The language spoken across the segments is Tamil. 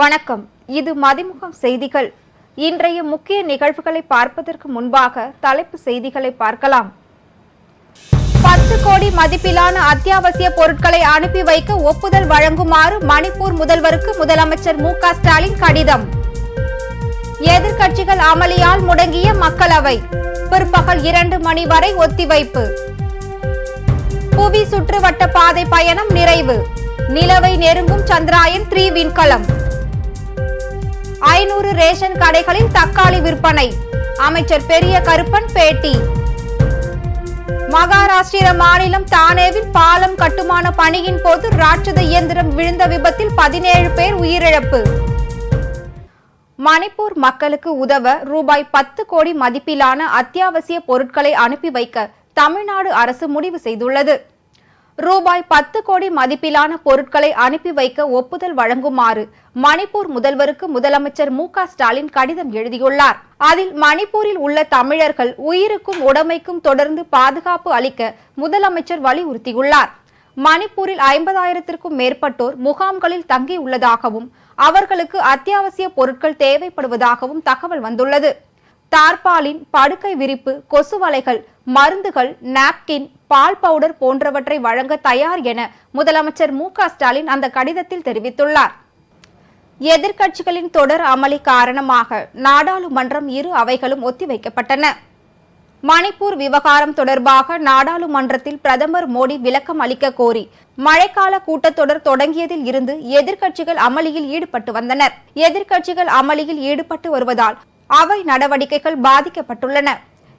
வணக்கம். இது மதிமுகம் செய்திகள். இன்றைய முக்கிய நிகழ்வுகளை பார்ப்பதற்கு முன்பாக தலைப்பு செய்திகளை பார்க்கலாம். பத்து கோடி மதிப்பிலான அத்தியாவசிய பொருட்களை அனுப்பி வைக்க ஒப்புதல் வழங்குமாறு மணிப்பூர் முதல்வருக்கு முதலமைச்சர் மு க ஸ்டாலின் கடிதம். எதிர்க்கட்சிகள் அமளியால் முடங்கிய மக்களவை. பிற்பகல் இரண்டு மணி வரை ஒத்திவைப்பு. புவி சுற்றுவட்ட பாதை பயணம் நிறைவு. நிலவை நெருங்கும் சந்திராயன் த்ரீ விண்கலம். ஐநூறு ரேஷன் கடைகளில் தக்காளி விற்பனை. அமைச்சர் பெரிய கருப்பன் பேட்டி. மகாராஷ்டிர மாநிலம் தானேவில் பாலம் கட்டுமான பணியின் போது ராட்சத இயந்திரம் விழுந்த விபத்தில் பதினேழு பேர் உயிரிழப்பு. மணிப்பூர் மக்களுக்கு உதவ ரூபாய் பத்து கோடி மதிப்பிலான அத்தியாவசிய பொருட்களை அனுப்பி வைக்க தமிழ்நாடு அரசு முடிவு செய்துள்ளது. ரூபாய் பத்து கோடி மதிப்பிலான பொருட்களை அனுப்பி வைக்க ஒப்புதல் வழங்குமாறு மணிப்பூர் முதல்வருக்கு முதலமைச்சர் மு ஸ்டாலின் கடிதம் எழுதியுள்ளார். அதில் மணிப்பூரில் உள்ள தமிழர்கள் உயிருக்கும் உடைமைக்கும் தொடர்ந்து பாதுகாப்பு அளிக்க முதலமைச்சர் வலியுறுத்தியுள்ளார். மணிப்பூரில் ஐம்பதாயிரத்திற்கும் மேற்பட்டோர் முகாம்களில் தங்கியுள்ளதாகவும் அவர்களுக்கு அத்தியாவசிய பொருட்கள் தேவைப்படுவதாகவும் தகவல் வந்துள்ளது. தார்பாலின் படுக்கை விரிப்பு கொசு வலைகள் மருந்துகள் நாப்கின் பால் பவுடர் போன்றவற்றை வழங்க தயார் என முதலமைச்சர் மு ஸ்டாலின் அந்த கடிதத்தில் தெரிவித்துள்ளார். எதிர்க்கட்சிகளின் தொடர் அமளி காரணமாக நாடாளுமன்றம் இரு அவைகளும் ஒத்திவைக்கப்பட்டன. மணிப்பூர் விவகாரம் தொடர்பாக நாடாளுமன்றத்தில் பிரதமர் மோடி விளக்கம் அளிக்க கோரி மழைக்கால கூட்டத்தொடர் தொடங்கியதில் இருந்து எதிர்க்கட்சிகள் அமளியில் ஈடுபட்டு வந்தனர். எதிர்க்கட்சிகள் அமளியில் ஈடுபட்டு வருவதால் அவை நடவடிக்கைகள் பாதிக்கப்பட்டுள்ளன.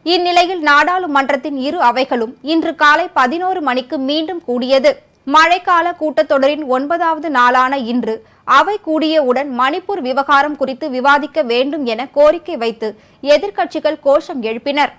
இந்நிலையில் நாடாளுமன்றத்தின் இரு அவைகளும் இன்று காலை பதினோரு மணிக்கு மீண்டும் கூடியது. மழைக்கால கூட்டத்தொடரின் ஒன்பதாவது நாளான இன்று அவை கூடியவுடன் மணிப்பூர் விவகாரம் குறித்து விவாதிக்க வேண்டும் என கோரிக்கை வைத்து எதிர்க்கட்சிகள் கோஷம் எழுப்பினர்.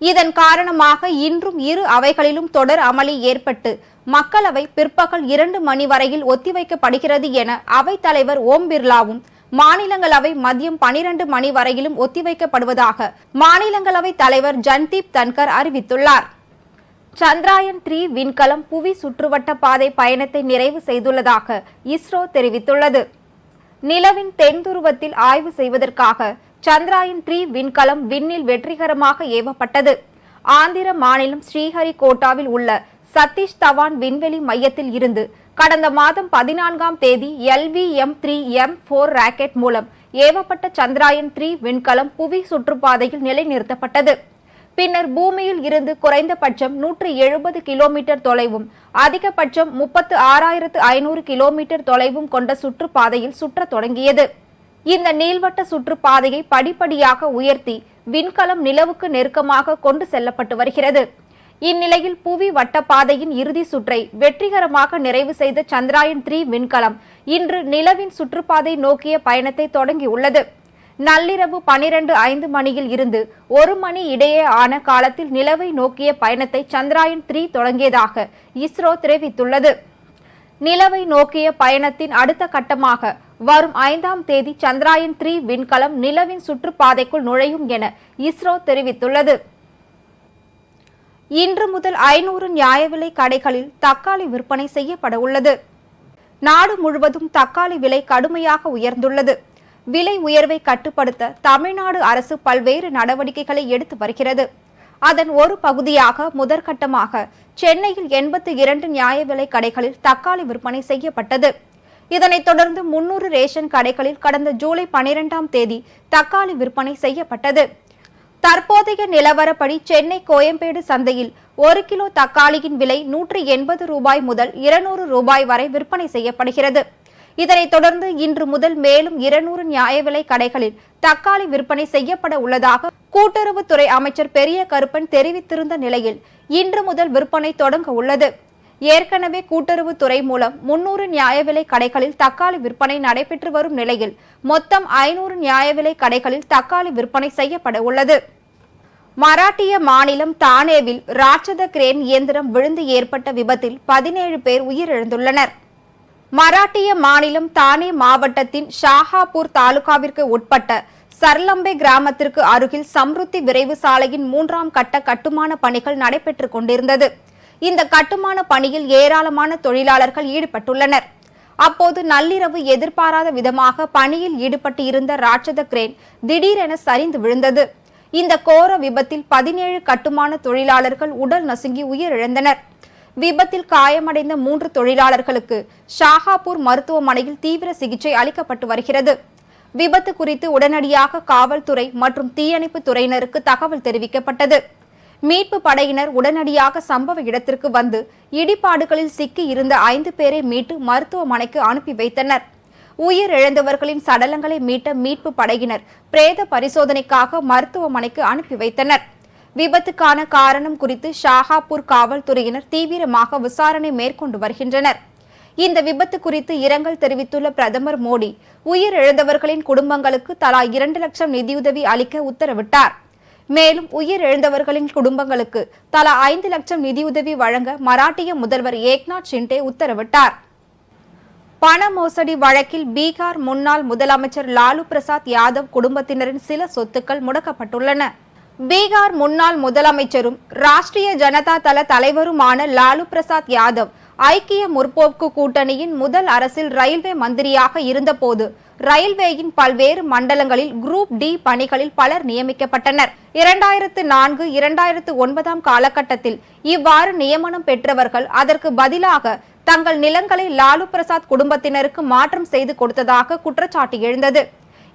இதன் காரணமாக இன்றும் இரு அவைகளிலும் தொடர் அமளி ஏற்பட்டு மக்களவை பிற்பகல் இரண்டு மணி வரையில் ஒத்திவைக்கப்படுகிறது என அவைத் தலைவர் ஓம் பிர்லாவும் மாநிலங்களவை மதியம் பனிரெண்டு மணி வரையிலும் ஒத்திவைக்கப்படுவதாக மாநிலங்களவை தலைவர் ஜன்தீப் தன்கர் அறிவித்துள்ளார். சந்திராயன் த்ரீ விண்கலம் புவி சுற்றுவட்ட பாதை பயணத்தை நிறைவு செய்துள்ளதாக இஸ்ரோ தெரிவித்துள்ளது. நிலவின் தென்துருவத்தில் ஆய்வு செய்வதற்காக சந்திராயன் த்ரீ விண்கலம் விண்ணில் வெற்றிகரமாக ஏவப்பட்டது. ஆந்திர மாநிலம் ஸ்ரீஹரிகோட்டாவில் உள்ள சதீஷ் தவான் விண்வெளி மையத்தில் இருந்து கடந்த மாதம் பதினான்காம் தேதி LV M three M four rocket மூலம் ஏவப்பட்ட சந்திராயன் த்ரீ விண்கலம் புவி சுற்றுப்பாதையில் நிலைநிறுத்தப்பட்டது. பின்னர் பூமியில் இருந்து குறைந்தபட்சம் நூற்று எழுபது கிலோமீட்டர் தொலைவும் அதிகபட்சம் முப்பத்து ஆறாயிரத்து ஐநூறு கிலோமீட்டர் தொலைவும் கொண்ட சுற்றுப்பாதையில் சுற்றத் தொடங்கியது. இந்த நீள்வட்ட சுற்றுப்பாதையை படிப்படியாக உயர்த்தி விண்கலம் நிலவுக்கு நெருக்கமாக கொண்டு செல்லப்பட்டு வருகிறது. இந்நிலையில் புவி வட்டப்பாதையின் இறுதி சுற்றை வெற்றிகரமாக நிறைவு செய்த சந்திராயன் த்ரீ விண்கலம் இன்று நிலவின் சுற்றுப்பாதை நோக்கிய பயணத்தை தொடங்கியுள்ளது. நள்ளிரவு பனிரெண்டு ஐந்து மணியில் இருந்து ஒரு மணி இடையே ஆன காலத்தில் நிலவை நோக்கிய பயணத்தை சந்திராயன் த்ரீ தொடங்கியதாக இஸ்ரோ தெரிவித்துள்ளது. நிலவை நோக்கிய பயணத்தின் அடுத்த கட்டமாக வரும் ஐந்தாம் தேதி சந்திராயன் த்ரீ விண்கலம் நிலவின் சுற்றுப்பாதைக்குள் நுழையும் என இஸ்ரோ தெரிவித்துள்ளது. இன்று முதல் ஐநூறு நியாய விலை கடைகளில் தக்காளி விற்பனை செய்யப்பட உள்ளது. நாடு முழுவதும் தக்காளி விலை கடுமையாக உயர்ந்துள்ளது. விலை உயர்வை கட்டுப்படுத்த தமிழ்நாடு அரசு பல்வேறு நடவடிக்கைகளை எடுத்து வருகிறது. அதன் ஒரு பகுதியாக முதற்கட்டமாக சென்னையில் எண்பத்தி இரண்டு நியாய விலை கடைகளில் தக்காளி விற்பனை செய்யப்பட்டது. இதனைத் தொடர்ந்து முன்னூறு ரேஷன் கடைகளில் கடந்த ஜூலை பனிரெண்டாம் தேதி தக்காளி விற்பனை செய்யப்பட்டது. தற்போதைய நிலவரப்படி சென்னை கோயம்பேடு சந்தையில் ஒரு கிலோ தக்காளியின் விலை நூற்றி எண்பது ரூபாய் முதல் இருநூறு ரூபாய் வரை விற்பனை செய்யப்படுகிறது. இதனைத் தொடர்ந்து இன்று முதல் மேலும் இருநூறு நியாய விலை கடைகளில் தக்காளி விற்பனை செய்யப்பட உள்ளதாக கூட்டுறவுத்துறை அமைச்சர் பெரிய கருப்பன் தெரிவித்திருந்த நிலையில் இன்று முதல் விற்பனை தொடங்க உள்ளது. ஏற்கனவே கூட்டுறவுத்துறை மூலம் முன்னூறு நியாய விலை கடைகளில் தக்காளி விற்பனை நடைபெற்று வரும் நிலையில் மொத்தம் ஐநூறு நியாய விலை கடைகளில் தக்காளி விற்பனை செய்யப்பட உள்ளது. மராட்டிய மாநிலம் தானேவில் ராட்சத கிரேன் இயந்திரம் விழுந்து ஏற்பட்ட விபத்தில் பதினேழு பேர் உயிரிழந்துள்ளனர். மராட்டிய மாநிலம் தானே மாவட்டத்தின் ஷாஹாபூர் தாலுகாவிற்கு உட்பட்ட சர்லம்பே கிராமத்திற்கு அருகில் சம்ருத்தி விரைவு சாலையின் மூன்றாம் கட்ட கட்டுமான பணிகள் நடைபெற்றுக் கொண்டிருந்தது. இந்த கட்டுமான பணியில் ஏராளமான தொழிலாளர்கள் ஈடுபட்டுள்ளனர். அப்போது நள்ளிரவு எதிர்பாராத விதமாக பணியில் ஈடுபட்டு இருந்த ராட்சத கிரேன் திடீரென சரிந்து விழுந்தது. இந்த கோர விபத்தில் பதினேழு கட்டுமான தொழிலாளர்கள் உடல் நசுங்கி உயிரிழந்தனர். விபத்தில் காயமடைந்த மூன்று தொழிலாளர்களுக்கு ஷாஹாப்பூர் மருத்துவமனையில் தீவிர சிகிச்சை அளிக்கப்பட்டு வருகிறது. விபத்து குறித்து உடனடியாக காவல்துறை மற்றும் தீயணைப்பு துறையினருக்கு தகவல் தெரிவிக்கப்பட்டது. மீட்பு படையினர் உடனடியாக சம்பவ இடத்திற்கு வந்து இடிபாடுகளில் சிக்கி இருந்த ஐந்து பேரை மீட்டு மருத்துவமனைக்கு அனுப்பி வைத்தனர். உயிரிழந்தவர்களின் சடலங்களை மீட்ட மீட்பு படையினர் பிரேத பரிசோதனைக்காக மருத்துவமனைக்கு அனுப்பி வைத்தனர். விபத்துக்கான காரணம் குறித்து ஷாஹாப்பூர் காவல்துறையினர் தீவிரமாக விசாரணை மேற்கொண்டு வருகின்றனர். இந்த விபத்து குறித்து இரங்கல் தெரிவித்துள்ள பிரதமர் மோடி உயிரிழந்தவர்களின் குடும்பங்களுக்கு தலா இரண்டு லட்சம் நிதியுதவி அளிக்க உத்தரவிட்டார். மேலும் உயிரிழந்தவர்களின் குடும்பங்களுக்கு தலா ஐந்து லட்சம் நிதியுதவி வழங்க மராட்டிய முதல்வர் ஏக்நாத் ஷிண்டே உத்தரவிட்டார். பண மோசடி வழக்கில் பீகார் முன்னாள் முதலமைச்சர் லாலு பிரசாத் யாதவ் குடும்பத்தினரின் சில சொத்துக்கள் முடக்கப்பட்டுள்ளன. பீகார் முன்னாள் முதலமைச்சரும் ராஷ்டிரிய ஜனதா தள தலைவருமான லாலு பிரசாத் யாதவ் ஐக்கிய முற்போக்கு கூட்டணியின் முதல் அரசில் ரயில்வே மந்திரியாக இருந்தபோது ரயில்வேயின் பல்வேறு மண்டலங்களில் குரூப் டி பணிகளில் பலர் நியமிக்கப்பட்டனர். இரண்டாயிரத்து நான்கு இரண்டாயிரத்து ஒன்பதாம் காலகட்டத்தில் இவ்வாறு நியமனம் பெற்றவர்கள் அதற்கு பதிலாக தங்கள் நிலங்களை லாலு பிரசாத் குடும்பத்தினருக்கு மாற்றம் செய்து கொடுத்ததாக குற்றச்சாட்டு எழுந்தது.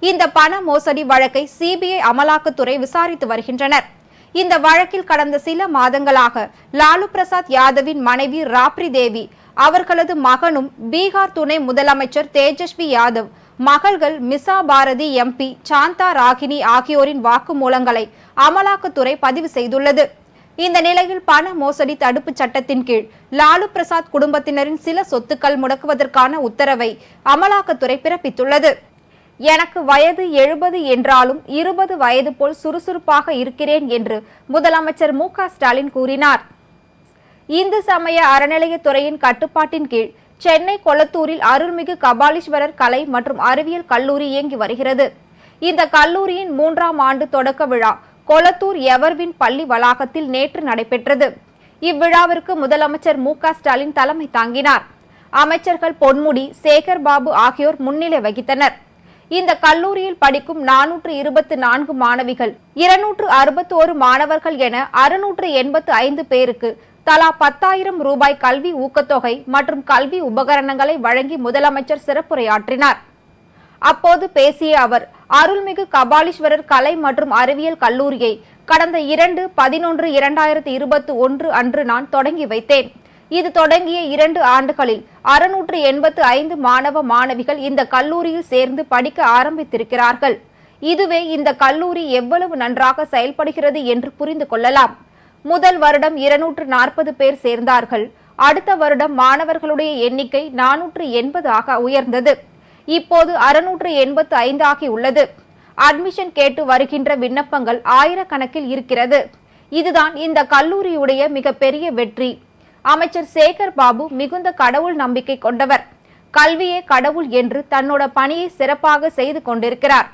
இந்த பண மோசடி வழக்கை சிபிஐ அமலாக்கத்துறை விசாரித்து வருகின்றனர். இந்த வழக்கில் கடந்த சில மாதங்களாக லாலு பிரசாத் யாதவின் மனைவி ராப்ரி தேவி அவர்களது மகனும் பீகார் துணை முதலமைச்சர் தேஜஸ்வி யாதவ் மகள்கள் மிசா பாரதி எம்பி சாந்தா ராகினி ஆகியோரின் வாக்குமூலங்களை அமலாக்கத்துறை பதிவு செய்துள்ளது. இந்த நிலையில் பண மோசடி தடுப்பு சட்டத்தின் கீழ் லாலு பிரசாத் குடும்பத்தினரின் சில சொத்துக்கள் முடக்குவதற்கான உத்தரவை அமலாக்கத்துறை பிறப்பித்துள்ளது. எனக்கு வயது எழுபது என்றாலும் இருபது வயது போல் சுறுசுறுப்பாக இருக்கிறேன் என்று முதலமைச்சர் மு ஸ்டாலின் கூறினார். இந்து சமய அறநிலையத்துறையின் கட்டுப்பாட்டின் கீழ் சென்னை கொளத்தூரில் அருள்மிகு கபாலீஸ்வரர் கலை மற்றும் அறிவியல் கல்லூரி இயங்கி வருகிறது. இந்த கல்லூரியின் மூன்றாம் ஆண்டு தொடக்க விழா கொளத்தூர் எவர்வின் பள்ளி வளாகத்தில் நேற்று நடைபெற்றது. இவ்விழாவிற்கு முதலமைச்சர் மு ஸ்டாலின் தலைமை தாங்கினார். அமைச்சர்கள் பொன்முடி சேகர் பாபு ஆகியோர் முன்னிலை வகித்தனர். இந்த கல்லூரியில் படிக்கும் நானூற்று இருபத்தி நான்கு மாணவிகள் இருநூற்று அறுபத்தோரு மாணவர்கள் என அறுநூற்று எண்பத்து ஐந்து பேருக்கு தலா பத்தாயிரம் ரூபாய் கல்வி ஊக்கத்தொகை மற்றும் கல்வி உபகரணங்களை வழங்கி முதலமைச்சர் சிறப்புரையாற்றினார். அப்போது பேசிய அவர் அருள்மிகு கபாலீஸ்வரர் கலை மற்றும் அறிவியல் கல்லூரியை கடந்த இரண்டு பதினொன்று இரண்டாயிரத்தி இருபத்தி ஒன்று அன்று நான் தொடங்கி வைத்தேன். இது தொடங்கிய இரண்டு ஆண்டுகளில் அறுநூற்று எண்பத்து ஐந்து மாணவ மாணவிகள் இந்த கல்லூரியில் சேர்ந்து படிக்க ஆரம்பித்திருக்கிறார்கள். இதுவே இந்த கல்லூரி எவ்வளவு நன்றாக செயல்படுகிறது என்று புரிந்து கொள்ளலாம். முதல் வருடம் இருநூற்று நாற்பது பேர் சேர்ந்தார்கள். அடுத்த வருடம் மாணவர்களுடைய எண்ணிக்கை நானூற்று எண்பது ஆக உயர்ந்தது. இப்போது அறுநூற்று எண்பத்து ஐந்து ஆகி உள்ளது. அட்மிஷன் கேட்டு வருகின்ற விண்ணப்பங்கள் ஆயிரக்கணக்கில் இருக்கிறது. இதுதான் இந்த கல்லூரியுடைய மிகப்பெரிய வெற்றி. அமைச்சர் சேகர் பாபு மிகுந்த கடவுள் நம்பிக்கை கொண்டவர். கல்வியே கடவுள் என்று தன்னோட பணியை சிறப்பாக செய்து கொண்டிருக்கிறார்.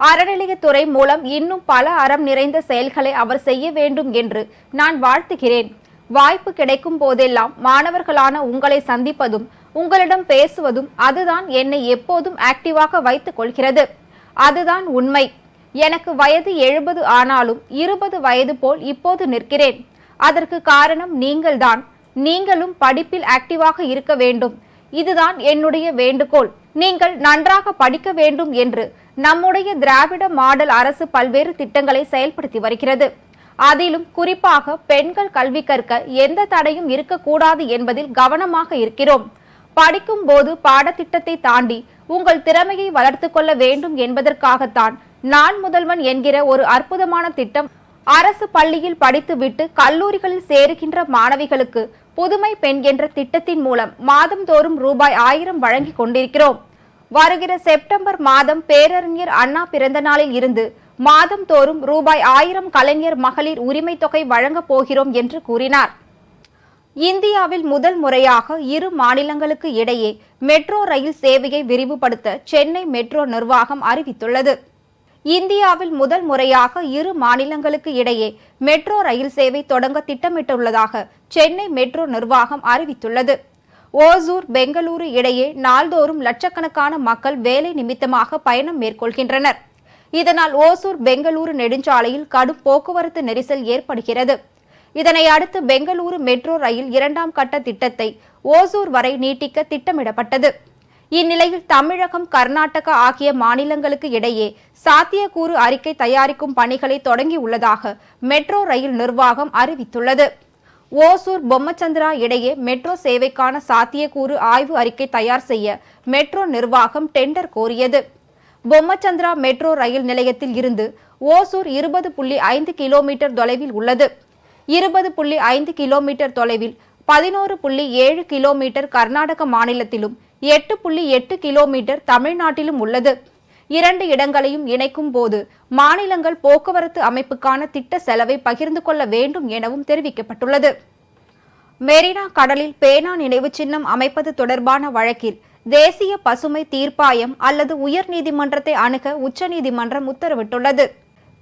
அறநிலையத்துறை மூலம் இன்னும் பல அறம் நிறைந்த செயல்களை அவர் செய்ய வேண்டும் என்று நான் வாழ்த்துகிறேன். வாய்ப்பு கிடைக்கும் போதெல்லாம் மாணவர்களான உங்களை சந்திப்பதும் உங்களிடம் பேசுவதும் அதுதான் என்னை எப்போதும் ஆக்டிவாக வைத்துக் கொள்கிறது. அதுதான் உண்மை. எனக்கு வயது எழுபது ஆனாலும் இருபது வயது போல் இப்போது நிற்கிறேன். அதற்கு காரணம் நீங்கள்தான். நீங்களும் படிப்பில் ஆக்டிவாக இருக்க வேண்டும். இதுதான் என்னுடைய வேண்டுகோள். நீங்கள் நன்றாக படிக்க வேண்டும் என்று நம்முடைய திராவிட மாடல் அரசு பல்வேறு திட்டங்களை செயல்படுத்தி வருகிறது. அதிலும் குறிப்பாக பெண்கள் கல்வி கற்க எந்த தடையும் இருக்கக்கூடாது என்பதில் கவனமாக இருக்கிறோம். படிக்கும் போது பாடத்திட்டத்தை தாண்டி உங்கள் திறமையை வளர்த்துக்கொள்ள வேண்டும் என்பதற்காகத்தான் நான் முதல்வன் என்கிற ஒரு அற்புதமான திட்டம் அரசு பள்ளியில் படித்துவிட்டு கல்லூரிகளில் சேருகின்ற மாணவிகளுக்கு புதுமை பெண் என்ற திட்டத்தின் மூலம் மாதந்தோறும் ரூபாய் ஆயிரம் வழங்கிக் கொண்டிருக்கிறோம். வருகிற செப்டம்பர் மாதம் பேரறிஞர் அண்ணா பிறந்த நாளில் இருந்து மாதந்தோறும் ரூபாய் ஆயிரம் கலைஞர் மகளிர் உரிமை தொகை வழங்கப் போகிறோம் என்று கூறினார். இந்தியாவில் முதல் முறையாக இரு மாநிலங்களுக்கு இடையே மெட்ரோ ரயில் சேவையை விரிவுபடுத்த சென்னை மெட்ரோ நிர்வாகம் அறிவித்துள்ளது. இந்தியாவில் முதல் முறையாக இரு மாநிலங்களுக்கு இடையே மெட்ரோ ரயில் சேவை தொடங்க திட்டமிட்டுள்ளதாக சென்னை மெட்ரோ நிர்வாகம் அறிவித்துள்ளது. ஓசூர் பெங்களூரு இடையே நாள்தோறும் லட்சக்கணக்கான மக்கள் வேலை நிமித்தமாக பயணம் மேற்கொள்கின்றனர். இதனால் ஓசூர் பெங்களூரு நெடுஞ்சாலையில் கடும் போக்குவரத்து நெரிசல் ஏற்படுகிறது. இதனை அடுத்து பெங்களூரு மெட்ரோ ரயில் இரண்டாம் கட்ட திட்டத்தை ஓசூர் வரை நீட்டிக்க திட்டமிடப்பட்டது. இந்நிலையில் தமிழகம் கர்நாடகா ஆகிய மாநிலங்களுக்கு இடையே சாத்தியக்கூறு அறிக்கை தயாரிக்கும் பணிகளை தொடங்கியுள்ளதாக மெட்ரோ ரயில் நிர்வாகம் அறிவித்துள்ளது. ஓசூர் பொம்மச்சந்திரா இடையே மெட்ரோ சேவைக்கான சாத்தியக்கூறு ஆய்வு அறிக்கை தயார் செய்ய மெட்ரோ நிர்வாகம் டெண்டர் கோரியது. பொம்மச்சந்திரா மெட்ரோ ரயில் நிலையத்தில் இருந்து ஓசூர் இருபது புள்ளி ஐந்து கிலோமீட்டர் தொலைவில் உள்ளது. இருபது புள்ளி ஐந்து கிலோமீட்டர் தொலைவில் பதினோரு புள்ளி ஏழு கிலோமீட்டர் கர்நாடக மாநிலத்திலும் எட்டு புள்ளி எட்டு கிலோமீட்டர் தமிழ்நாட்டிலும் உள்ளது. இரண்டு இடங்களையும் இணைக்கும் போது மாநிலங்கள் போக்குவரத்து அமைப்புக்கான திட்ட செலவை பகிர்ந்து கொள்ள வேண்டும் எனவும் தெரிவிக்கப்பட்டுள்ளது. மெரினா கடலில் பேனா நினைவு சின்னம் அமைப்பது தொடர்பான வழக்கில் தேசிய பசுமை தீர்ப்பாயம் அல்லது உயர்நீதிமன்றத்தை அணுக உச்சநீதிமன்றம் உத்தரவிட்டுள்ளது.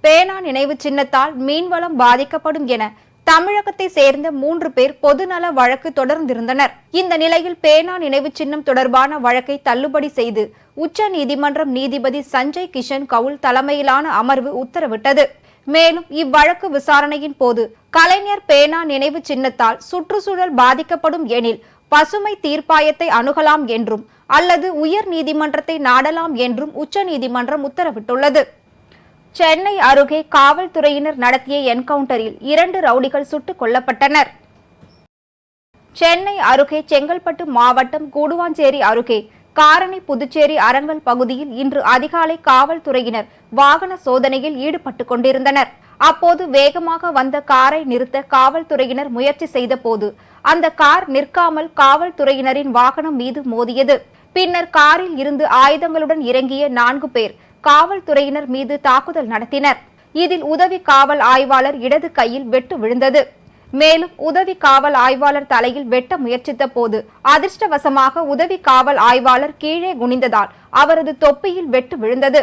பேனா நினைவு சின்னத்தால் மீன்வளம் பாதிக்கப்படும் என தமிழகத்தை சேர்ந்த மூன்று பேர் பொதுநல வழக்கு தொடர்ந்திருந்தனர். இந்த நிலையில் பேனா நினைவு சின்னம் தொடர்பான வழக்கை தள்ளுபடி செய்து உச்ச நீதிமன்றம் நீதிபதி சஞ்சய் கிஷன் கவுல் தலைமையிலான அமர்வு உத்தரவிட்டது. மேலும் இவ்வழக்கு விசாரணையின் போது கலைஞர் பேனா நினைவு சின்னத்தால் சுற்றுச்சூழல் பாதிக்கப்படும் எனில் பசுமை தீர்ப்பாயத்தை அணுகலாம் என்றும் அல்லது உயர் நீதிமன்றத்தை நாடலாம் என்றும் உச்சநீதிமன்றம் உத்தரவிட்டுள்ளது. சென்னை அருகே காவல்துறையினர் நடத்திய என்கவுண்டரில் இரண்டு ரவுடிகள் சுட்டுக் கொல்லப்பட்டனர். சென்னை அருகே செங்கல்பட்டு மாவட்டம் கூடுவாஞ்சேரி அருகே காரணி புதுச்சேரி அரங்கல் பகுதியில் இன்று அதிகாலை காவல்துறையினர் வாகன சோதனையில் ஈடுபட்டுக் கொண்டிருந்தனர். அப்போது வேகமாக வந்த காரை நிறுத்த காவல்துறையினர் முயற்சி செய்தபோது அந்த கார் நிற்காமல் காவல்துறையினரின் வாகனம் மீது மோதியது. பின்னர் காரில் இருந்து ஆயுதங்களுடன் இறங்கிய நான்கு பேர் காவல்துறையினர் மீது தாக்குதல் நடத்தினர். இதில் உதவி காவல் ஆய்வாளர் இடது கையில் வெட்டு விழுந்தது. மேலும் உதவி காவல் ஆய்வாளர் தலையில் வெட்ட முயற்சித்த போது அதிர்ஷ்டவசமாக உதவி காவல் ஆய்வாளர் கீழே குனிந்ததால் அவரது தொப்பியில் வெட்டு விழுந்தது.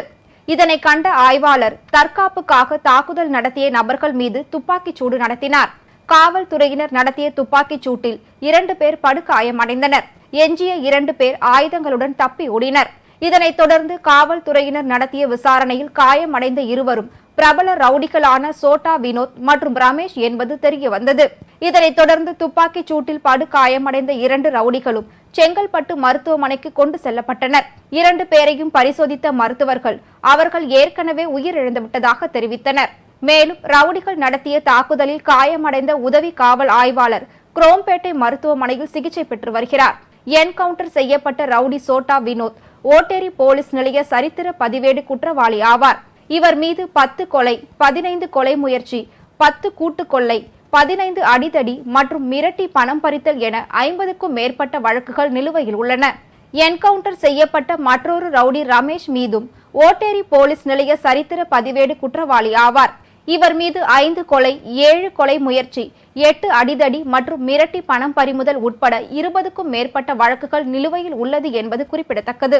இதனை கண்ட ஆய்வாளர் தற்காப்புக்காக தாக்குதல் நடத்திய நபர்கள் மீது துப்பாக்கிச் சூடு நடத்தினார். காவல்துறையினர் நடத்திய துப்பாக்கிச் சூட்டில் இரண்டு பேர் படுகாயமடைந்தனர். எஞ்சிய இரண்டு பேர் ஆயுதங்களுடன் தப்பி ஓடினர். இதனைத் தொடர்ந்து காவல்துறையினர் நடத்திய விசாரணையில் காயமடைந்த இருவரும் பிரபல ரவுடிகளான சோட்டா வினோத் மற்றும் ரமேஷ் என்பது தெரிய வந்தது. இதனைத் தொடர்ந்து துப்பாக்கிச் சூட்டில் படுகாயமடைந்த இரண்டு ரவுடிகளும் செங்கல்பட்டு மருத்துவமனைக்கு கொண்டு செல்லப்பட்டனர். இரண்டு பேரையும் பரிசோதித்த மருத்துவர்கள் அவர்கள் ஏற்கனவே உயிரிழந்துவிட்டதாக தெரிவித்தனர். மேலும் ரவுடிகள் நடத்திய தாக்குதலில் காயமடைந்த உதவி காவல் ஆய்வாளர் குரோம்பேட்டை மருத்துவமனையில் சிகிச்சை பெற்று வருகிறார். என்கவுண்டர் செய்யப்பட்ட ரவுடி சோட்டா வினோத் ஓட்டேரி போலீஸ் நிலைய சரித்திர பதிவேடு குற்றவாளி ஆவார். இவர் மீது பத்து கொலை பதினைந்து கொலை முயற்சி பத்து கூட்டு கொள்ளை பதினைந்து அடிதடி மற்றும் மிரட்டி பணம் பறித்தல் என ஐம்பதுக்கும் மேற்பட்ட வழக்குகள் நிலுவையில் உள்ளன. என்கவுண்டர் செய்யப்பட்ட மற்றொரு ரவுடி ரமேஷ் மீதும் ஓட்டேரி போலீஸ் நிலைய சரித்திர பதிவேடு குற்றவாளி ஆவார். இவர் மீது ஐந்து கொலை ஏழு கொலை முயற்சி எட்டு அடிதடி மற்றும் மிரட்டி பணம் பறிமுதல் உட்பட இருபதுக்கும் மேற்பட்ட வழக்குகள் நிலுவையில் உள்ளது என்பது குறிப்பிடத்தக்கது.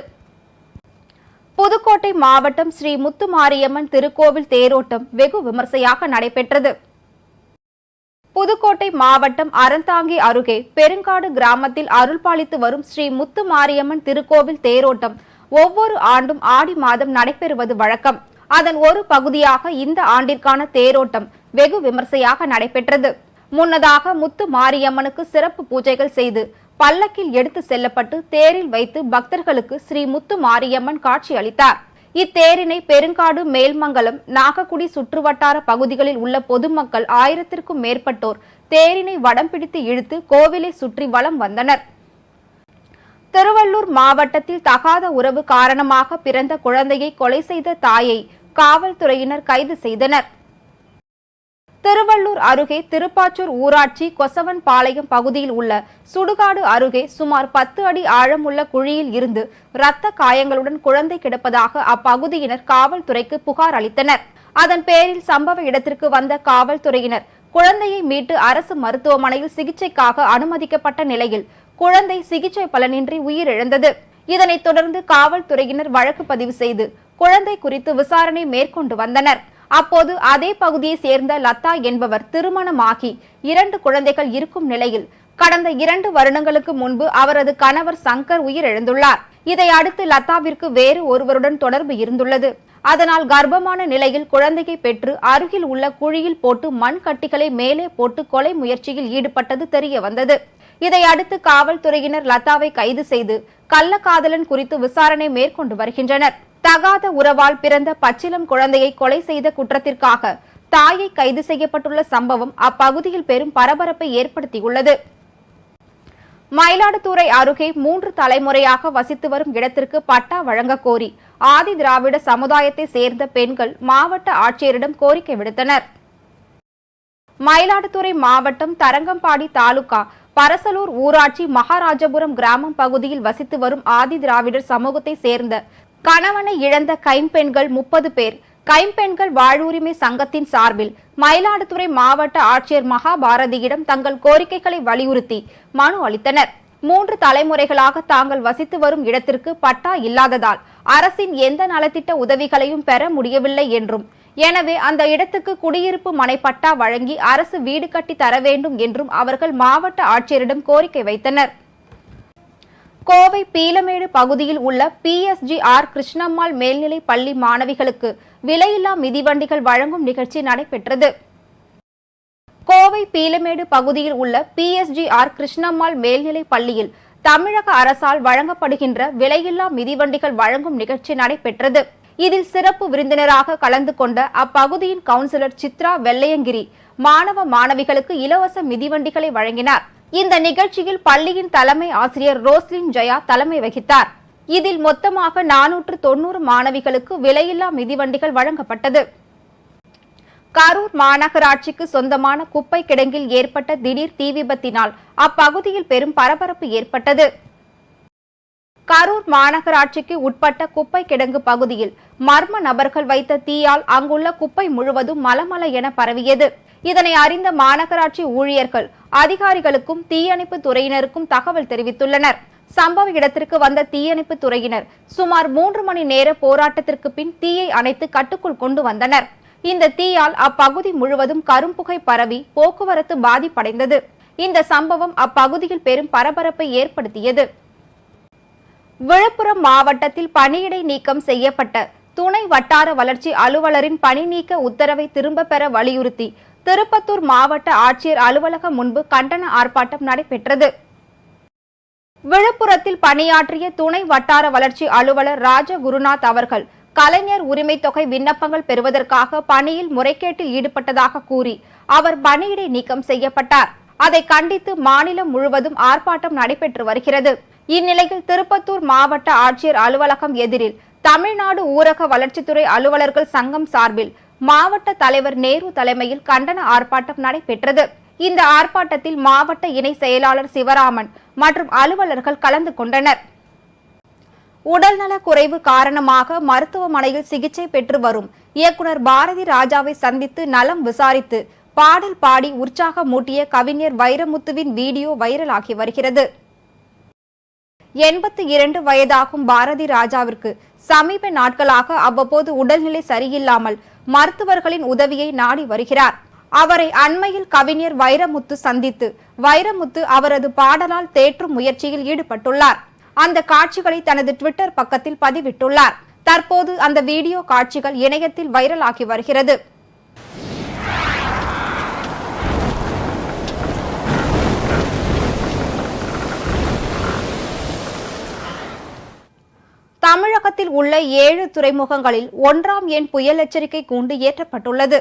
புதுக்கோட்டை மாவட்டம் ஸ்ரீ முத்துமாரியம்மன் திருக்கோவில் தேரோட்டம் வெகு விமர்சையாக நடைபெற்றது. புதுக்கோட்டை மாவட்டம் அறந்தாங்கி அருகே பெருங்காடு கிராமத்தில் அருள்பாலித்து வரும் ஸ்ரீ முத்து மாரியம்மன் திருக்கோவில் தேரோட்டம் ஒவ்வொரு ஆண்டும் ஆடி மாதம் நடைபெறுவது வழக்கம். அதன் ஒரு பகுதியாக இந்த ஆண்டிற்கான தேரோட்டம் வெகு விமர்சையாக நடைபெற்றது. முன்னதாக முத்து மாரியம்மனுக்கு சிறப்பு பூஜைகள் செய்து பல்லக்கில் எடுத்து செல்லப்பட்டு தேரில் வைத்து பக்தர்களுக்கு ஸ்ரீ முத்து மாரியம்மன் காட்சி அளித்தார். இத்தேரினை பெருங்காடு மேல்மங்கலம் நாகக்குடி சுற்றுவட்டார பகுதிகளில் உள்ள பொதுமக்கள் ஆயிரத்திற்கும் மேற்பட்டோர் தேரினை வடம் பிடித்து இழுத்து கோவிலை சுற்றி வலம் வந்தனர். திருவள்ளூர் மாவட்டத்தில் தகாத உறவு காரணமாக பிறந்த குழந்தையை கொலை செய்த தாயை காவல்துறையினர் கைது செய்தனர். திருவள்ளூர் அருகே திருப்பாச்சூர் ஊராட்சி கொசவன்பாளையம் பகுதியில் உள்ள சுடுகாடு அருகே சுமார் பத்து அடி ஆழமுள்ள குழியில் இருந்து இரத்த காயங்களுடன் குழந்தை கிடப்பதாக அப்பகுதியினர் காவல்துறைக்கு புகார் அளித்தனர். அதன் பேரில் சம்பவ இடத்திற்கு வந்த காவல்துறையினர் குழந்தையை மீட்டு அரசு மருத்துவமனையில் சிகிச்சைக்காக அனுமதிக்கப்பட்ட நிலையில் குழந்தை சிகிச்சை பலனின்றி உயிரிழந்தது. இதனைத் தொடர்ந்து காவல்துறையினர் வழக்கு பதிவு செய்து குழந்தை குறித்து விசாரணை மேற்கொண்டு வந்தனர். அப்போது அதே பகுதியை சேர்ந்த லதா என்பவர் திருமணமாகி இரண்டு குழந்தைகள் இருக்கும் நிலையில் கடந்த இரண்டு வருடங்களுக்கு முன்பு அவரது கணவர் சங்கர் உயிரிழந்துள்ளார். இதை அடுத்து லதாவிற்கு வேறு ஒருவருடன் தொடர்பு இருந்துள்ளது. அதனால் கர்ப்பமான நிலையில் குழந்தையை பெற்று அருகில் உள்ள குழியில் போட்டு மண் கட்டிகளை மேலே போட்டு கொலை முயற்சியில் ஈடுபட்டது தெரிய வந்தது. இதையடுத்து காவல்துறையினர் லதாவை கைது செய்து கள்ளக்காதலன் குறித்து விசாரணை மேற்கொண்டு வருகின்றனர். தகாத உறவால் பிறந்த பச்சிலம் குழந்தையை கொலை செய்த குற்றத்திற்காக தாயை கைது செய்யப்பட்டுள்ள சம்பவம் அப்பகுதியில் பெரும் பரபரப்பை ஏற்படுத்தியுள்ளது. மயிலாடுதுறை அருகே மூன்று தலைமுறையாக வசித்து வரும் இடத்திற்கு பட்டா வழங்கக் கோரி ஆதி திராவிட சமுதாயத்தை சேர்ந்த பெண்கள் மாவட்ட ஆட்சியரிடம் கோரிக்கை விடுத்தனர். மயிலாடுதுறை மாவட்டம் தரங்கம்பாடி தாலுகா பரசலூர் ஊராட்சி மகாராஜபுரம் கிராமம் பகுதியில் வசித்து வரும் ஆதி திராவிடர் சமூகத்தை சேர்ந்த கணவனை இழந்த கைம்பெண்கள் முப்பது பேர். கைம்பெண்கள் வாழ்வுரிமை சங்கத்தின் சார்பில் மயிலாடுதுறை மாவட்ட ஆட்சியர் மகாபாரதியிடம் தங்கள் கோரிக்கைகளை வலியுறுத்தி மனு அளித்தனர். மூன்று தலைமுறைகளாக தாங்கள் வசித்து வரும் இடத்திற்கு பட்டா இல்லாததால் அரசின் எந்த நலத்திட்ட உதவிகளையும் பெற முடியவில்லை என்றும் எனவே அந்த இடத்துக்கு குடியிருப்பு மனைப்பட்டா வழங்கி அரசு வீடு கட்டி தர வேண்டும் என்றும் அவர்கள் மாவட்ட ஆட்சியரிடம் கோரிக்கை வைத்தனர். கோவை பீலமேடு பகுதியில் உள்ள பிஎஸ்ஜி ஆர் கிருஷ்ணம்மாள் மேல்நிலை பள்ளி மாணவிகளுக்கு விலையில்லா மிதிவண்டிகள் வழங்கும் நிகழ்ச்சி நடைபெற்றது. கோவை பீலமேடு பகுதியில் உள்ள பிஎஸ்ஜி ஆர் கிருஷ்ணம்மாள் மேல்நிலை பள்ளியில் தமிழக அரசால் வழங்கப்படுகின்ற விலையில்லா மிதிவண்டிகள் வழங்கும் நிகழ்ச்சி நடைபெற்றது. இதில் சிறப்பு விருந்தினராக கலந்து கொண்ட அப்பகுதியின் கவுன்சிலர் சித்ரா வெள்ளையங்கிரி மாணவ மாணவிகளுக்கு இலவச மிதிவண்டிகளை வழங்கினார். இந்த நிகழ்ச்சியில் பள்ளியின் தலைமை ஆசிரியர் ரோஸ்லின் ஜெயா தலைமை வகித்தார். இதில் மொத்தமாக நானூற்று தொன்னூறு மாணவிகளுக்கு விலையில்லா மிதிவண்டிகள் வழங்கப்பட்டது. கரூர் மாநகராட்சிக்கு சொந்தமான குப்பை கிடங்கில் ஏற்பட்ட திடீர் தீ விபத்தினால் அப்பகுதியில் பெரும் பரபரப்பு ஏற்பட்டது. கரூர் மாநகராட்சிக்கு உட்பட்ட குப்பை கிடங்கு பகுதியில் மர்ம நபர்கள் வைத்த தீயால் அங்குள்ள குப்பை முழுவதும் மலமல என பரவியது. இதனை அறிந்த மாநகராட்சி ஊழியர்கள் அதிகாரிகளுக்கும் தீயணைப்பு துறையினருக்கும் தகவல் தெரிவித்துள்ளனர். சம்பவ இடத்திற்கு வந்த தீயணைப்பு துறையினர் சுமார் மூன்று மணி நேர போராட்டத்திற்கு பின் தீயை அணைத்து கட்டுக்குள் கொண்டு வந்தனர். இந்த தீயால் அப்பகுதி முழுவதும் கரும்புகை பரவி போக்குவரத்து பாதிப்படைந்தது. இந்த சம்பவம் அப்பகுதியில் பெரும் பரபரப்பை ஏற்படுத்தியது. விழுப்புரம் மாவட்டத்தில் பணியிடை நீக்கம் செய்யப்பட்ட துணை வட்டார வளர்ச்சி அலுவலரின் பணி நீக்க உத்தரவை திரும்ப பெற வலியுறுத்தி திருப்பத்தூர் மாவட்ட ஆட்சியர் அலுவலகம் முன்பு கண்டன ஆர்ப்பாட்டம் நடைபெற்றது. விழுப்புரத்தில் பணியாற்றிய துணை வட்டார வளர்ச்சி அலுவலர் ராஜகுருநாத் அவர்கள் கலைஞர் உரிமை தொகை விண்ணப்பங்கள் பெறுவதற்காக பணியில் முறைகேட்டில் ஈடுபட்டதாக கூறி அவர் பணியிடை நீக்கம் செய்யப்பட்டார். அதை கண்டித்து மாநிலம் முழுவதும் ஆர்ப்பாட்டம் நடைபெற்று வருகிறது. இந்நிலையில் திருப்பத்தூர் மாவட்ட ஆட்சியர் அலுவலகம் எதிரில் தமிழ்நாடு ஊரக வளர்ச்சித்துறை அலுவலர்கள் சங்கம் சார்பில் மாவட்ட தலைவர் நேரு தலைமையில் கண்டன ஆர்ப்பாட்டம் நடைபெற்றது. இந்த ஆர்ப்பாட்டத்தில் மாவட்ட இணை செயலாளர் சிவராமன் மற்றும் அலுவலர்கள் கலந்து கொண்டனர். உடல்நல குறைவு காரணமாக மருத்துவமனையில் சிகிச்சை பெற்று வரும் இயக்குனர் பாரதி ராஜாவை சந்தித்து நலம் விசாரித்து பாடல் பாடி உற்சாகமூட்டிய கவிஞர் வைரமுத்துவின் வீடியோ வைரலாகி வருகிறது. எண்பத்தி இரண்டு வயதாகும் பாரதி ராஜாவிற்கு சமீப நாட்களாக அவ்வப்போது உடல்நிலை சரியில்லாமல் மருத்துவர்களின் உதவியை நாடி வருகிறார். அவரை அண்மையில் கவிஞர் வைரமுத்து சந்தித்து வைரமுத்து அவரது பாடலால் தேற்றும் முயற்சியில் ஈடுபட்டுள்ளார். அந்த காட்சிகளை தனது ட்விட்டர் பக்கத்தில் பதிவிட்டுள்ளார். தற்போது அந்த வீடியோ காட்சிகள் இணையத்தில் வைரலாகி வருகிறது. தமிழகத்தில் உள்ள ஏழு துறைமுகங்களில் ஒன்றாம் எண் புயல் எச்சரிக்கை கூண்டு ஏற்றப்பட்டுள்ளது.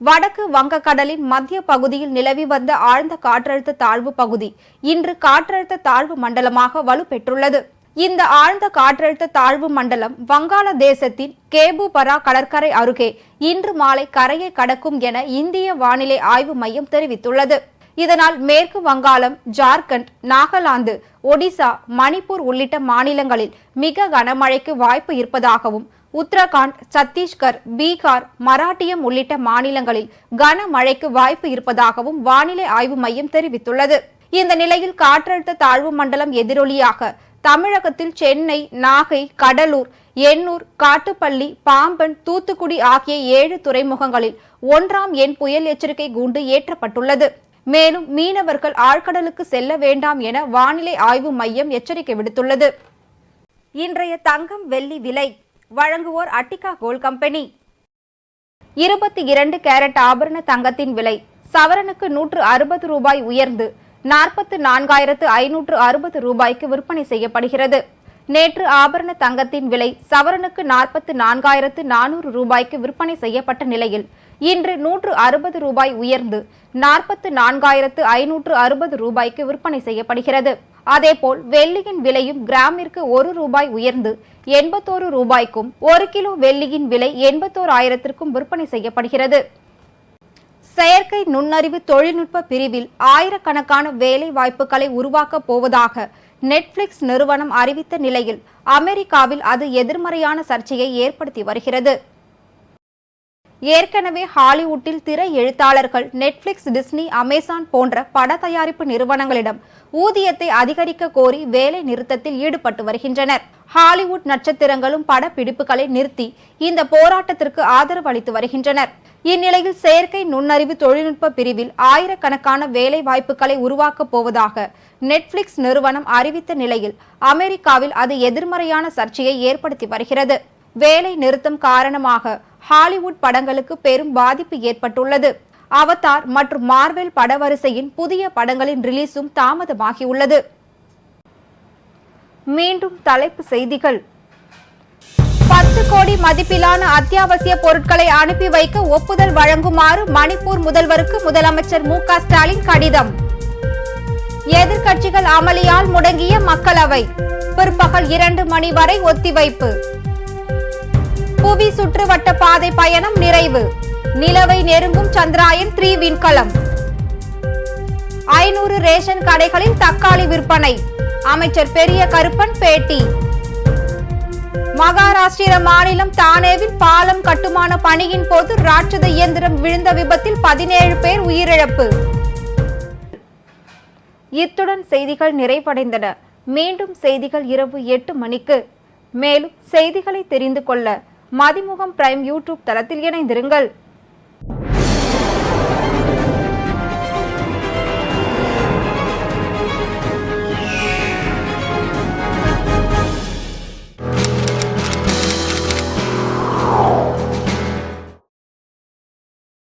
வடக்கு வங்கக்கடலின் மத்திய பகுதியில் நிலவி வந்த ஆழ்ந்த காற்றழுத்த தாழ்வு பகுதி இன்று காற்றழுத்த தாழ்வு மண்டலமாக வலுப்பெற்றுள்ளது. இந்த ஆழ்ந்த காற்றழுத்த தாழ்வு மண்டலம் வங்காளதேசத்தின் கேபுபரா கடற்கரை அருகே இன்று மாலை கரையை கடக்கும் என இந்திய வானிலை ஆய்வு மையம் தெரிவித்துள்ளது. இதனால் மேற்கு வங்காளம் ஜார்க்கண்ட் நாகாலாந்து ஒடிசா மணிப்பூர் உள்ளிட்ட மாநிலங்களில் மிக கனமழைக்கு வாய்ப்பு இருப்பதாகவும் உத்தரகாண்ட் சத்தீஸ்கர் பீகார் மராட்டியம் உள்ளிட்ட மாநிலங்களில் கனமழைக்கு வாய்ப்பு இருப்பதாகவும் வானிலை ஆய்வு மையம் தெரிவித்துள்ளது. இந்த நிலையில் காற்றழுத்த தாழ்வு மண்டலம் எதிரொலியாக தமிழகத்தில் சென்னை நாகை கடலூர் எண்ணூர் காட்டுப்பள்ளி பாம்பன் தூத்துக்குடி ஆகிய ஏழு துறைமுகங்களில் ஒன்றாம் எண் புயல் எச்சரிக்கை கூண்டு ஏற்றப்பட்டுள்ளது. மேலும் மீனவர்கள் ஆழ்கடலுக்கு செல்ல வேண்டாம் என வானிலை ஆய்வு மையம் எச்சரிக்கை விடுத்துள்ளது. இன்றைய தங்கம் வெள்ளி விலை வழங்குவோர் அட்டிகா கோல்ட் கம்பெனி. இருபத்தி இரண்டு கேரட் ஆபரண தங்கத்தின் விலை சவரனுக்கு நூற்று அறுபது ரூபாய் உயர்ந்து நாற்பத்து நான்காயிரத்து ஐநூற்று அறுபது ரூபாய்க்கு விற்பனை செய்யப்படுகிறது. நேற்று ஆபரண தங்கத்தின் விலை சவரனுக்கு நாற்பத்து நான்காயிரத்து நானூறு ரூபாய்க்கு விற்பனை செய்யப்பட்ட நிலையில் இன்று நூற்று அறுபது ரூபாய் உயர்ந்து நாற்பத்து நான்காயிரத்து ஐநூற்று அறுபது ரூபாய்க்கு விற்பனை செய்யப்படுகிறது. அதேபோல் வெள்ளியின் விலையும் கிராமிற்கு ஒரு ரூபாய் உயர்ந்து எண்பத்தோரு ரூபாய்க்கும் ஒரு கிலோ வெள்ளியின் விலை எண்பத்தோரு ஆயிரத்திற்கும் விற்பனை செய்யப்படுகிறது. செயற்கை நுண்ணறிவு தொழில்நுட்ப பிரிவில் ஆயிரக்கணக்கான வேலை வாய்ப்புகளை உருவாக்கப் போவதாக நெட்ஃபிளிக்ஸ் நிறுவனம் அறிவித்த நிலையில் அமெரிக்காவில் அது எதிர்மறையான சர்ச்சையை ஏற்படுத்தி வருகிறது. ஏற்கனவே ஹாலிவுட்டில் திரை எழுத்தாளர்கள் நெட்ஃபிளிக்ஸ் டிஸ்னி அமேசான் போன்ற பட தயாரிப்பு நிறுவனங்களிடம் ஊதியத்தை அதிகரிக்க கோரி வேலை நிறுத்தத்தில் ஈடுபட்டு வருகின்றனர். ஹாலிவுட் நட்சத்திரங்களும் படப்பிடிப்புகளை நிறுத்தி இந்த போராட்டத்திற்கு ஆதரவு அளித்து வருகின்றனர். இந்நிலையில் செயற்கை நுண்ணறிவு தொழில்நுட்ப பிரிவில் ஆயிரக்கணக்கான வேலை வாய்ப்புகளை உருவாக்கப் போவதாக நெட்ஃபிளிக்ஸ் நிறுவனம் அறிவித்த நிலையில் அமெரிக்காவில் அது எதிர்மறையான சர்ச்சையை ஏற்படுத்தி வருகிறது. வேலை நிறுத்தம் காரணமாக ஹாலிவுட் படங்களுக்கு பெரும் பாதிப்பு ஏற்பட்டுள்ளது. அவதார் மற்றும் மார்வெல் படவரிசையின் புதிய படங்களின் ரிலீஸும் தாமதமாகியுள்ளது. மீண்டும் தலைப்பு செய்திகள். பத்து கோடி மதிப்பிலான அத்தியாவசிய பொருட்களை அனுப்பி வைக்க ஒப்புதல் வழங்குமாறு மணிப்பூர் முதல்வருக்கு முதலமைச்சர் மு க ஸ்டாலின் கடிதம். எதிர்க்கட்சிகள் அமளியால் முடங்கிய மக்களவை. பிற்பகல் இரண்டு மணி வரை ஒத்திவைப்பு. புவி சுற்றுவட்ட பாதை பயணம் நிறைவு. நிலவை நெருங்கும் சந்திராயன் த்ரீ விண்கலம். ஐநூறு ரேஷன் கடைகளில் தக்காளி விற்பனை. அமைச்சர் பெரிய கருப்பன் பேட்டி. மகாராஷ்டிர மாநிலம் தானேவில் பாலம் கட்டுமான பணியின் போது ராட்சத இயந்திரம் விழுந்த விபத்தில் பதினேழு பேர் உயிரிழப்பு. இத்துடன் செய்திகள் நிறைவடைந்தன. மீண்டும் செய்திகள் இரவு எட்டு மணிக்கு. மேலும் செய்திகளை தெரிந்து கொள்ள மதிமுகம் பிரைம் யூடியூப் தளத்தில் இணைந்திருங்கள்.